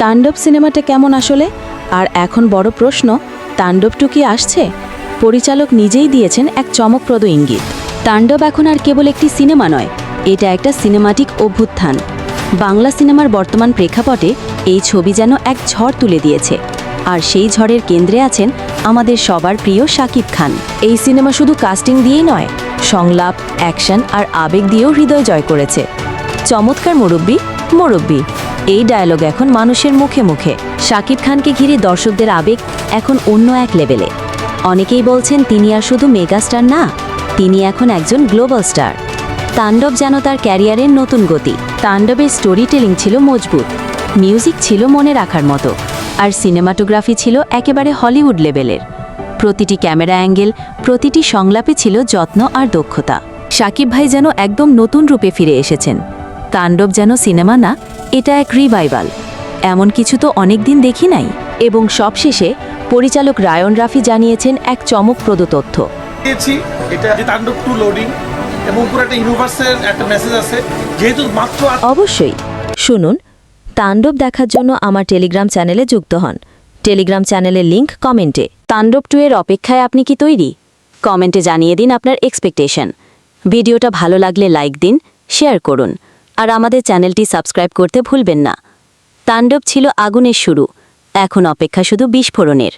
তাণ্ডব সিনেমাটা কেমন আসলে? আর এখন বড় প্রশ্ন তাণ্ডব টু কি আসছে? পরিচালক নিজেই দিয়েছেন এক চমকপ্রদ ইঙ্গিত। তাণ্ডব এখন আর কেবল একটি সিনেমা নয়, এটা একটা সিনেমাটিক অভ্যুত্থান। বাংলা সিনেমার বর্তমান প্রেক্ষাপটে এই ছবি যেন এক ঝড় তুলে দিয়েছে। আর সেই ঝড়ের কেন্দ্রে আছেন আমাদের সবার প্রিয় শাকিব খান। এই সিনেমা শুধু কাস্টিং দিয়েই নয়, সংলাপ, অ্যাকশন আর আবেগ দিয়েও হৃদয় জয় করেছে। চমৎকার মুরব্বী মুরব্বী। এই ডায়লগ এখন মানুষের মুখে মুখে। শাকিব খানকে ঘিরে দর্শকদের আবেগ এখন অন্য এক লেভেলে অনেকেই বলছেন, তিনি আর শুধু মেগাস্টার না, তিনি এখন একজন গ্লোবাল স্টার তাণ্ডব যেন তার ক্যারিয়ারের নতুন গতি। তাণ্ডবের স্টোরি টেলিং ছিল মজবুত। মিউজিক ছিল মনে রাখার মতো। আর সিনেমাটোগ্রাফি ছিল একেবারে হলিউড লেভেলের প্রতিটি ক্যামেরা অ্যাঙ্গেল প্রতিটি সংলাপে ছিল যত্ন আর দক্ষতা। সাকিব ভাই যেন একদম নতুন রূপে ফিরে এসেছেন। তাণ্ডব যেন সিনেমা না এটা এক রিভাইভাল এমন কিছু তো অনেক দিন দেখি নাই। এবং সবশেষে পরিচালক রায়ন রাফি জানিয়েছেন এক চমকপ্রদ তথ্য। দিয়েছি এটা তাণ্ডব টু লোডিং এবং পুরো একটা ইউনিভার্সের একটা মেসেজ আছে যেহেতু মাত্র অবশ্যই। শুনুন তাণ্ডব দেখার জন্য আমার টেলিগ্রাম চ্যানেলে যুক্ত হন। টেলিগ্রাম চ্যানেলের লিংক কমেন্টে। তাণ্ডব টু এর অপেক্ষায় আপনি কি তৈরি? কমেন্টে জানিয়ে দিন আপনার এক্সপেকটেশন ভিডিওটা ভালো লাগলে লাইক দিন শেয়ার করুন। আর আমাদের চ্যানেলটি সাবস্ক্রাইব করতে ভুলবেন না। তাণ্ডব ছিল আগুনের শুরু। এখন অপেক্ষা শুধু বিস্ফোরণের।